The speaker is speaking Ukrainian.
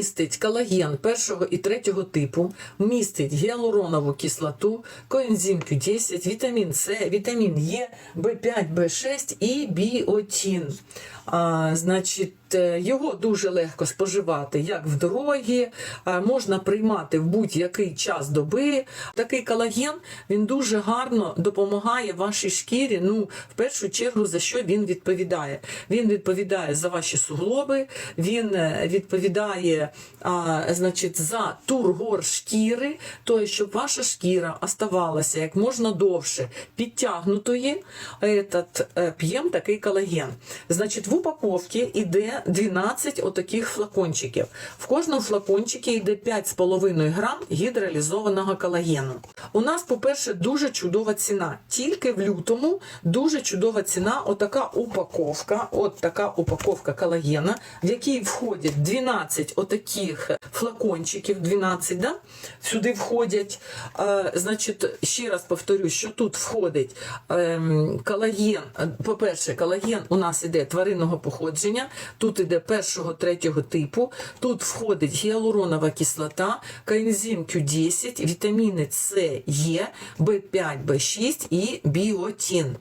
Містить колаген першого і третього типу, містить гіалуронову кислоту, коензим Q10, вітамін С, вітамін Е, В5, В6 і біотін. А, значить, його дуже легко споживати як в дорогі, можна приймати в будь-який час доби. Такий колаген він дуже гарно допомагає вашій шкірі. Ну, в першу чергу, за що він відповідає? Він відповідає за ваші суглоби, він е, відповідає а, значить, за тургор шкіри, тобто, щоб ваша шкіра оставалася як можна довше підтягнутої. Этот, е, п'ємо такий колаген. Значить, в упаковці йде 12 отаких флакончиків. В кожному флакончику йде 5,5 грам гідролізованого колагену. У нас, по-перше, дуже чудова ціна. Тільки в лютому дуже чудова ціна. Отака упаковка, от така упаковка колагена, в якій входять 12 отаких флакончиків, 12, да? сюди входять. Е, значить, ще раз повторю, що тут входить ем, колаген. Е, По-перше, колаген у нас іде тваринного походження, тут іде першого, третього типу, тут входить гіалуронова кислота, коензим Q10, вітаміни С, Е, В5, В6 і біотін.